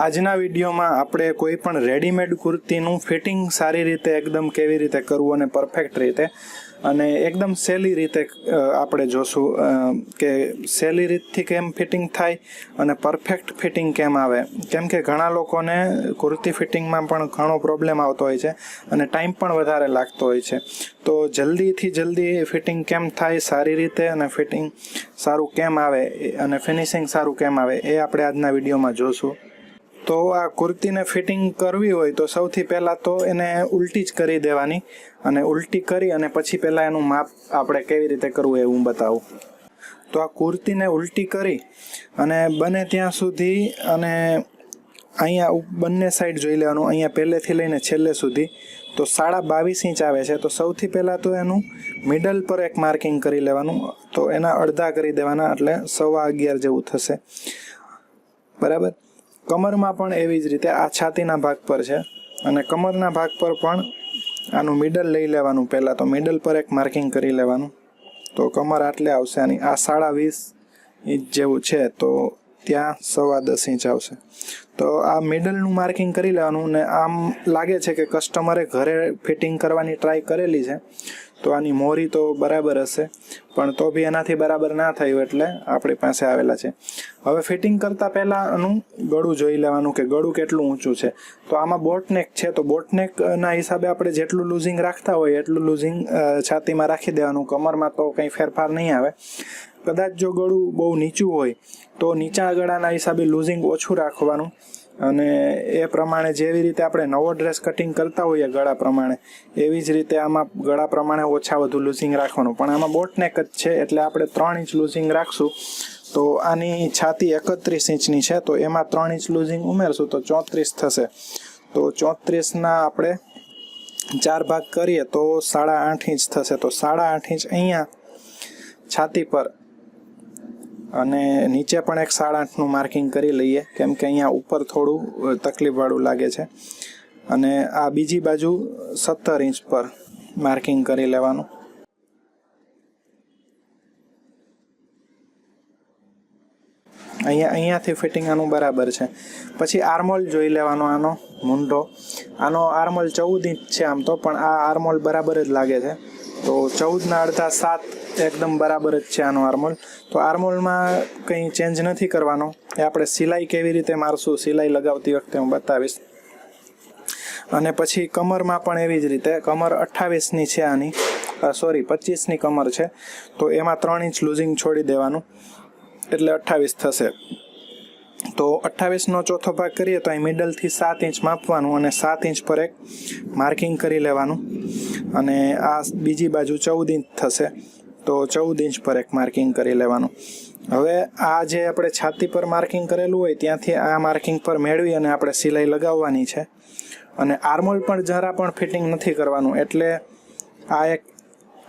આજના વિડીયોમાં આપણે કોઈ પણ રેડીમેડ કુર્તીનું ફિટિંગ સારી રીતે એકદમ કેવી રીતે કરવું અને પરફેક્ટ રીતે અને એકદમ સહેલી રીતે આપણે જોશું કે સહેલી રીતથી કેમ ફિટિંગ થાય અને પરફેક્ટ ફિટિંગ કેમ આવે. કેમ કે ઘણા લોકોને કુર્તી ફિટિંગમાં પણ ઘણો પ્રોબ્લેમ આવતો હોય છે અને ટાઈમ પણ વધારે લાગતો હોય છે. તો જલ્દીથી જલ્દી ફિટિંગ કેમ થાય, સારી રીતે અને ફિટિંગ સારું કેમ આવે, અને ફિનિશિંગ સારું કેમ આવે, એ આપણે આજના વિડીયોમાં જોશું. તો આ કુર્તીને ફિટિંગ કરવી હોય તો સૌથી પહેલાં તો એને ઉલટી જ કરી દેવાની અને ઉલટી કરી અને પછી પહેલાં એનું માપ આપણે કેવી રીતે કરવું એ હું બતાવું. તો આ કુર્તીને ઉલટી કરી અને બને ત્યાં સુધી અને અહીંયા બંને સાઈડ જોઈ લેવાનું. અહીંયા પહેલેથી લઈને છેલ્લે સુધી. તો સાડા બાવીસ ઇંચ આવે છે. તો સૌથી પહેલાં તો એનું મિડલ પર એક માર્કિંગ કરી લેવાનું. તો એના અડધા કરી દેવાના એટલે સવા અગિયાર જેવું થશે. બરાબર? કમરમાં પણ એવી જ રીતે આ છાતીના ભાગ પર છે અને કમરના ભાગ પર પણ આનું મિડલ લઈ લેવાનું. પહેલાં તો મિડલ પર એક માર્કિંગ કરી લેવાનું. તો કમર આટલે આવશે આની આ સાડા વીસ ઇંચ જેવું છે તો ત્યાં સવા દસ ઇંચ આવશે. તો આ મિડલનું માર્કિંગ કરી લેવાનું ને આમ લાગે છે કે કસ્ટમરે ઘરે ફિટિંગ કરવાની ટ્રાય કરેલી છે. તો આની મોરી તો બરાબર હશે, પણ તો બી એનાથી બરાબર ના થયું એટલે આપણી પાસે આવેલા છે. હવે ફિટિંગ કરતાં પહેલાંનું ગળું જોઈ લેવાનું કે ગળું કેટલું ઊંચું છે. તો આમાં બોટનેક છે, તો બોટનેકના હિસાબે આપણે જેટલું લૂઝિંગ રાખતા હોય એટલું લૂઝિંગ છાતીમાં રાખી દેવાનું. કમરમાં તો કંઈ ફેરફાર નહીં આવે. કદાચ જો ગળું બહુ નીચું હોય, તો નીચા ગળાના હિસાબે લૂઝિંગ ઓછું રાખવાનું. અને એ પ્રમાણે જેવી રીતે આપણે નવો ડ્રેસ કટિંગ કરતા હોઈએ ગળા પ્રમાણે, એવી જ રીતે આમાં ગળા પ્રમાણે ઓછા વધુ લૂઝિંગ રાખવાનું. પણ આમાં બોટનેક જ છે, એટલે આપણે ત્રણ ઇંચ લૂઝિંગ રાખશું. તો આની છાતી એકત્રીસ ઇંચની છે, તો એમાં ત્રણ ઇંચ લૂઝિંગ ઉમેરશું, તો ચોત્રીસ થશે. તો ચોત્રીસના આપણે ચાર ભાગ કરીએ, તો સાડા આઠ ઇંચ થશે. તો સાડા આઠ ઇંચ અહીંયા છાતી પર અને નીચે પણ એક સાડા આઠનું માર્કિંગ કરી લઈએ, કેમ કે અહીંયા ઉપર થોડું તકલીફવાળું લાગે છે. અને આ બીજી બાજુ સત્તર ઇંચ પર માર્કિંગ કરી લેવાનું. અહીંયા, અહીંયાથી ફિટિંગ આનું બરાબર છે. પછી આર્મોલ જોઈ લેવાનો આનો મુંડો. આનો આર્મોલ ચૌદ ઇંચ છે આમ તો, પણ આ આર્મોલ બરાબર જ લાગે છે. તો ચૌદના અડધા સાત એકદમ બરાબર જ છે આનો આર્મોલ. તો આર્મોલમાં કંઈ ચેન્જ નથી કરવાનો. એ આપણે સિલાઈ કેવી રીતે મારશું, સિલાઈ લગાવતી વખતે હું બતાવીશ. અને પછી કમરમાં પણ એવી જ રીતે, કમર અઠ્ઠાવીસની છે આની. સોરી પચીસની કમર છે. તો એમાં ત્રણ ઇંચ લૂઝિંગ છોડી દેવાનું. એટલે અઠ્ઠાવીસ થશે. તો અઠ્ઠાવીસનો ચોથો ભાગ કરીએ તો અહીં મિડલથી સાત ઇંચ માપવાનું અને સાત ઇંચ પર એક માર્કિંગ કરી લેવાનું. અને આ બીજી બાજુ ચૌદ ઇંચ થશે. તો ચૌદ ઇંચ પર એક માર્કિંગ કરી લેવાનું. હવે આ જે આપણે છાતી પર માર્કિંગ કરેલું હોય, ત્યાંથી આ માર્કિંગ પર મેળવી અને આપણે સિલાઈ લગાવવાની છે. અને આર્મોલ પણ જરા પણ ફિટિંગ નથી કરવાનું, એટલે આ એક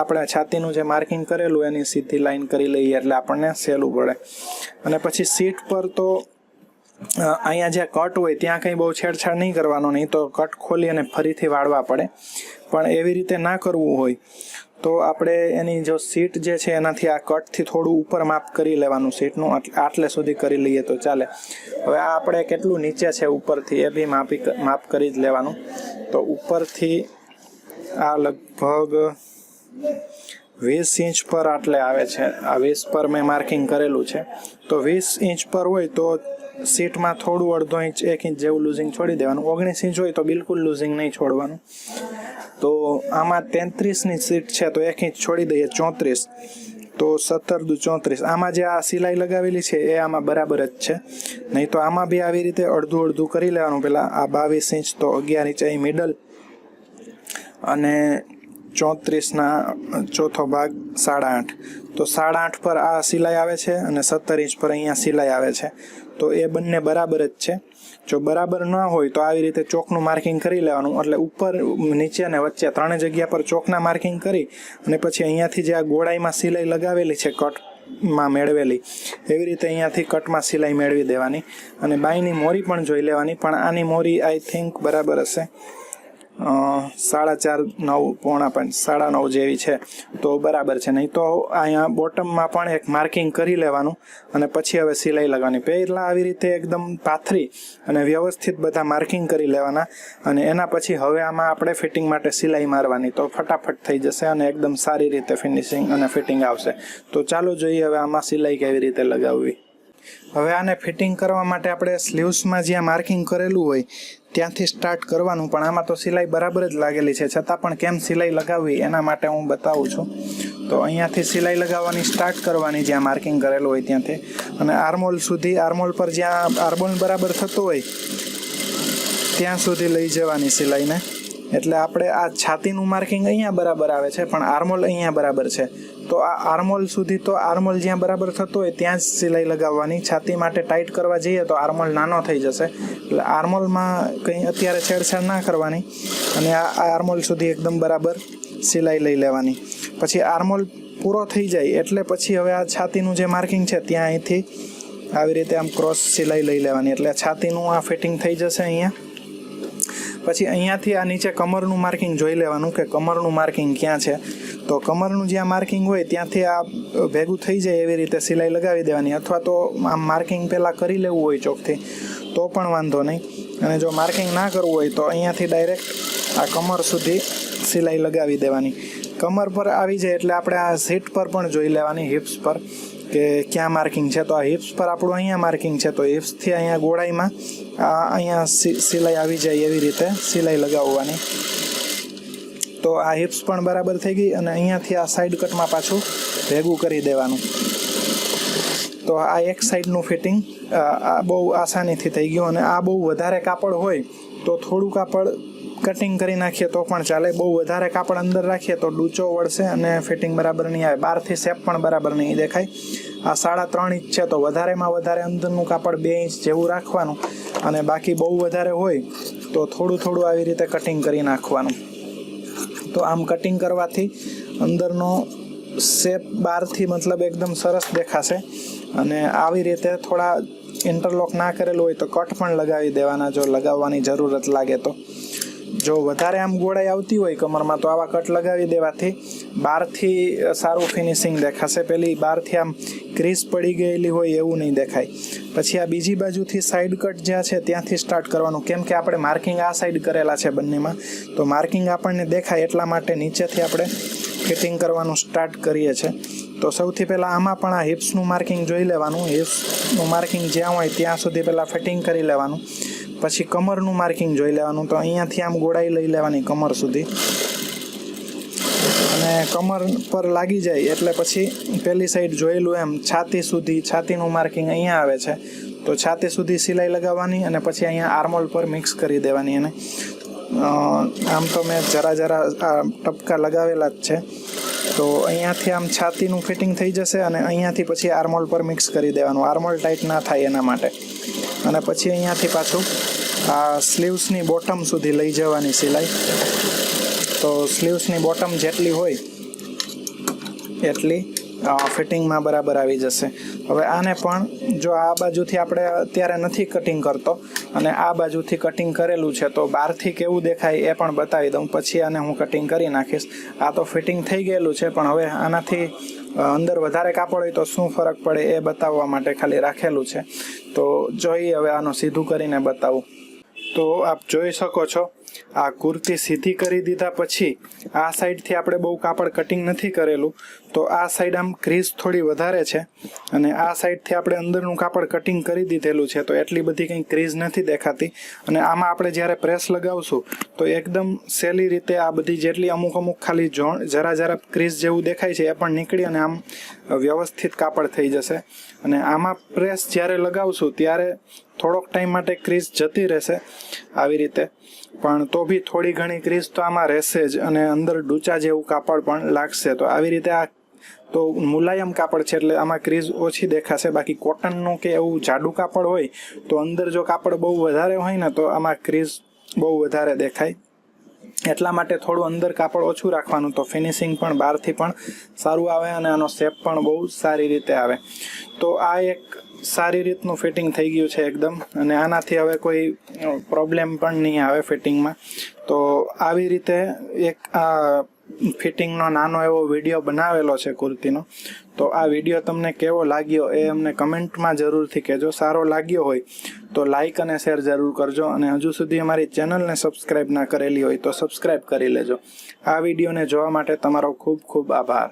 આપણે છાતીનું જે માર્કિંગ કરેલું, એની સીધી લાઈન કરી લઈએ એટલે આપણને સહેલું પડે. અને પછી સીટ પર તો અહીંયા જે કટ હોય, ત્યાં કંઈ બહુ છેડછાડ નહીં કરવાનો, નહીં તો કટ ખોલી અને ફરીથી વાળવા પડે. પણ એવી રીતે ના કરવું હોય તો આપણે એની જો સીટ જે છે એનાથી આ કટથી થોડું ઉપર માપ કરી લેવાનું સીટનું આટલે સુધી કરી લઈએ તો ચાલે. હવે આ આપણે કેટલું નીચે છે ઉપરથી, એ બી માપી માપ કરી જ લેવાનું. તો ઉપરથી આ લગભગ વીસ ઇંચ પર આટલે આવે છે. આ વીસ પર મેં માર્કિંગ કરેલું છે. તો વીસ ઇંચ પર હોય તો સીટમાં થોડું અડધો ઇંચ, એક ઇંચ જેવું લૂઝિંગ છોડી દેવાનું. ઓગણીસ ઇંચ હોય તો બિલકુલ લૂઝિંગ નહીં છોડવાનું. તો આમાં તેત્રીસની સીટ છે, તો એક ઇંચ છોડી દઈએ, ચોત્રીસ. તો સત્તર દુ ચોત્રીસ. આમાં જે આ સિલાઈ લગાવેલી છે, એ આમાં બરાબર જ છે. નહીં તો આમાં બી આવી રીતે અડધું અડધું કરી લેવાનું. પહેલાં આ બાવીસ ઇંચ, તો અગિયાર ઇંચ અહીં મિડલ અને ચોત્રીસના ચોથો ભાગ સાડા આઠ તો સાડા આઠ પર આ સિલાઈ આવે છે અને સત્તર ઇંચ પર અહીંયા સિલાઈ આવે છે. તો એ બંને બરાબર જ છે. જો બરાબર ન હોય તો આવી રીતે ચોકનું માર્કિંગ કરી લેવાનું. એટલે ઉપર, નીચે અને વચ્ચે ત્રણે જગ્યા પર ચોકના માર્કિંગ કરી અને પછી અહીંયાથી જે આ ગોળાઈમાં સિલાઈ લગાવેલી છે કટમાં મેળવેલી, એવી રીતે અહીંયાથી કટમાં સિલાઈ મેળવી દેવાની અને બાયની મોરી પણ જોઈ લેવાની. પણ આની મોરી આઈ થિંક બરાબર હશે. સાડા ચાર નવ, પોણા પાંચ, સાડા નવ જેવી છે. તો બરાબર છે. નહીં તો અહીંયા બોટમમાં પણ એક માર્કિંગ કરી લેવાનું અને પછી હવે સિલાઈ લગાવવાની. પહેલાં આવી રીતે એકદમ પાથરી અને વ્યવસ્થિત બધા માર્કિંગ કરી લેવાના અને એના પછી હવે આમાં આપણે ફિટિંગ માટે સિલાઈ મારવાની. તો ફટાફટ થઈ જશે અને એકદમ સારી રીતે ફિનિશિંગ અને ફિટિંગ આવશે. તો ચાલો જોઈએ હવે આમાં સિલાઈ કેવી રીતે લગાવવી. હવે આને ફિટિંગ કરવા માટે આપણે સ્લીવ્સમાં જ્યાં માર્કિંગ કરેલું હોય ત્યાંથી સ્ટાર્ટ કરવાનું, પણ આમાં તો સિલાઈ બરાબર જ લાગેલી છે. છતાં પણ કેમ સિલાઈ લગાવવી, એના માટે હું બતાવું છું. તો અહીંયાથી સિલાઈ લગાવવાની સ્ટાર્ટ કરવાની, જ્યાં માર્કિંગ કરેલું હોય ત્યાંથી. અને આર્મોલ સુધી, આર્મોલ પર જ્યાં આર્મોલ બરાબર થતું હોય, ત્યાં સુધી લઈ જવાની સિલાઈને. એટલે આપણે આ છાતીનું માર્કિંગ અહીંયા બરાબર આવે છે, પણ આર્મોલ અહીંયા બરાબર છે. તો આ આર્મોલ સુધી તો આર્મોલ જ્યાં બરાબર થતો હોય ત્યાં જ સિલાઈ લગાવવાની. છાતી માટે ટાઈટ કરવા જઈએ તો આર્મોલ નાનો થઈ જશે. એટલે આર્મોલમાં કંઈ અત્યારે છેડછાડ ના કરવાની. અને આ આર્મોલ સુધી એકદમ બરાબર સિલાઈ લઈ લેવાની. પછી આર્મોલ પૂરો થઈ જાય એટલે પછી હવે આ છાતીનું જે માર્કિંગ છે ત્યાં અહીંથી આવી રીતે આમ ક્રોસ સિલાઈ લઈ લેવાની. એટલે છાતીનું આ ફિટિંગ થઈ જશે અહીંયા. પછી અહીંયાથી આ નીચે કમરનું માર્કિંગ જોઈ લેવાનું કે કમરનું માર્કિંગ ક્યાં છે. તો કમરનું જ્યાં માર્કિંગ હોય ત્યાંથી આ ભેગું થઈ જાય એવી રીતે સિલાઈ લગાવી દેવાની અથવા તો આમ માર્કિંગ પહેલાં કરી લેવું હોય ચોકથી, તો પણ વાંધો નહીં. અને જો માર્કિંગ ના કરવું હોય તો અહીંયાથી ડાયરેક્ટ આ કમર સુધી સિલાઈ લગાવી દેવાની. કમર પર આવી જાય એટલે આપણે આ સીટ પર પણ જોઈ લેવાની હિપ્સ પર કે ક્યાં માર્કિંગ છે. તો આ હિપ્સ પર આપણું અહીંયા માર્કિંગ છે. તો હિપ્સથી અહીંયા ગોળાઈમાં અહીંયા સિલાઈ આવી જાય એવી રીતે સિલાઈ લગાવવાની. તો આ હિપ્સ પણ બરાબર થઈ ગઈ અને અહીંયાથી આ સાઈડ કટમાં પાછું ભેગું કરી દેવાનું. તો આ એક સાઈડનું ફિટિંગ આ બહુ આસાનીથી થઈ ગયું અને આ બહુ વધારે કાપડ હોય તો થોડું કાપડ કટિંગ કરી નાખીએ તો પણ ચાલે. બહુ વધારે કાપડ અંદર રાખીએ તો ડૂચો વળશે અને ફિટિંગ બરાબર નહીં આવે. બહારથી શેપ પણ બરાબર નહીં દેખાય. આ સાડા ત્રણ ઇંચ છે તો વધારેમાં વધારે અંદરનું કાપડ બે ઇંચ જેવું રાખવાનું અને બાકી બહુ વધારે હોય તો થોડું થોડું આવી રીતે કટિંગ કરી નાખવાનું. તો આમ કટિંગ કરવાથી અંદરનો શેપ બહારથી મતલબ એકદમ સરસ દેખાશે. અને આવી રીતે થોડા ઇન્ટરલોક ના કરેલું હોય તો કટ પણ લગાવી દેવાના જો લગાવવાની જરૂરત લાગે તો. જો વધારે આમ ગોળાઈ આવતી હોય કમરમાં, તો આવા કટ લગાવી દેવાથી બહારથી સારું ફિનિશિંગ દેખાશે. પેલી બહારથી આમ ક્રીસ પડી ગયેલી હોય એવું નહીં દેખાય. પછી આ બીજી બાજુથી સાઈડ કટ જ્યાં છે, ત્યાંથી સ્ટાર્ટ કરવાનું. કેમ કે આપણે માર્કિંગ આ સાઈડ કરેલા છે બંનેમાં. તો માર્કિંગ આપણને દેખાય એટલા માટે નીચેથી આપણે ફિટિંગ કરવાનું સ્ટાર્ટ કરીએ છીએ તો સૌથી પહેલાં આમાં પણ આ હિપ્સનું માર્કિંગ જોઈ લેવાનું. હિપ્સનું માર્કિંગ જ્યાં હોય ત્યાં સુધી પહેલાં ફિટિંગ કરી લેવાનું. પછી કમરનું માર્કિંગ જોઈ લેવાનું. તો અહીંયાથી આમ ગોળાઈ લઈ લેવાની કમર સુધી. અને કમર પર લાગી જાય એટલે પછી પેલી સાઈડ જોયેલું એમ, છાતી સુધી, છાતીનું માર્કિંગ અહીંયા આવે છે. તો છાતી સુધી સિલાઈ લગાવવાની અને પછી અહીંયા આર્મોલ પર મિક્સ કરી દેવાની અને આમ તો મેં જરા જરા આ ટપકા લગાવેલા જ છે. તો અહીંયાથી આમ છાતીનું ફિટિંગ થઈ જશે અને અહીંયાથી પછી આર્મોલ પર મિક્સ કરી દેવાનું. આર્મોલ ટાઈટ ના થાય એના માટે. અને પછી અહીંયાથી પાછું આ સ્લીવ્સની બોટમ સુધી લઈ જવાની સિલાઈ. તો સ્લીવ્સની બોટમ જેટલી હોય એટલી ફિટિંગમાં બરાબર આવી જશે. હવે આને પણ જો આ બાજુથી આપણે અત્યારે નથી કટિંગ કરતો અને આ બાજુથી કટિંગ કરેલું છે, તો બહારથી કેવું દેખાય એ પણ બતાવી દઉં. પછી આને હું કટિંગ કરી નાખીશ. આ તો ફિટિંગ થઈ ગયેલું છે, પણ હવે આનાથી અંદર વધારે કાપડ હોય તો શું ફરક પડે એ બતાવવા માટે ખાલી રાખેલું છે. તો જોઈએ હવે આનું સીધું કરીને બતાવું. તો આપ જોઈ શકો છો આ કુર્તી સીધી કરી દીધા પછી આ સાઈડથી આપણે બહુ કાપડ કટિંગ નથી કરેલું. તો આ સાઈડ આમ ક્રીઝ થોડી વધારે છે અને આ સાઈડથી આપણે અંદરનું કાપડ કટિંગ કરી દીધેલું છે. તો એટલી બધી કંઈ ક્રીઝ નથી દેખાતી. અને આમાં આપણે જ્યારે પ્રેસ લગાવશું, તો એકદમ સહેલી રીતે આ બધી જેટલી અમુક અમુક ખાલી જરા જરા ક્રીઝ જેવું દેખાય છે એ પણ નીકળી અને આમ વ્યવસ્થિત કાપડ થઈ જશે. અને આમાં પ્રેસ જ્યારે લગાવશું, ત્યારે થોડોક ટાઈમ માટે ક્રીઝ જતી રહેશે આવી રીતે. પણ તો બી થોડી ઘણી ક્રીઝ તો આમાં રહેશે જ અને અંદર ડૂચા જેવું કાપડ પણ લાગશે. તો આવી રીતે આ તો મુલાયમ કાપડ છે એટલે આમાં ક્રીઝ ઓછી દેખાશે. બાકી કોટનનું કે એવું જાડું કાપડ હોય તો અંદર જો કાપડ બહુ વધારે હોય ને તો આમાં ક્રીઝ બહુ વધારે દેખાય. એટલા માટે થોડું અંદર કાપડ ઓછું રાખવાનું તો ફિનિશિંગ પણ બહારથી પણ સારું આવે અને આનો શેપ પણ બહુ સારી રીતે આવે. તો આ એક સારી રીતનું ફિટિંગ થઈ ગયું છે એકદમ અને આનાથી હવે કોઈ પ્રોબ્લેમ પણ નહીં આવે ફિટિંગમાં તો આવી રીતે એક આ ફિટિંગનો નાનો એવો વીડિયો બનાવેલો છે કુર્તીનો. તો આ વીડિયો તમને કેવો લાગ્યો એ અમને કમેન્ટમાં જરૂરથી કહેજો. સારો લાગ્યો હોય તો લાઈક અને શેર જરૂર કરજો અને હજુ સુધી અમારી ચેનલને સબસ્ક્રાઈબ ના કરેલી હોય તો સબસ્ક્રાઈબ કરી લેજો. આ વિડીયોને જોવા માટે તમારો ખૂબ ખૂબ આભાર.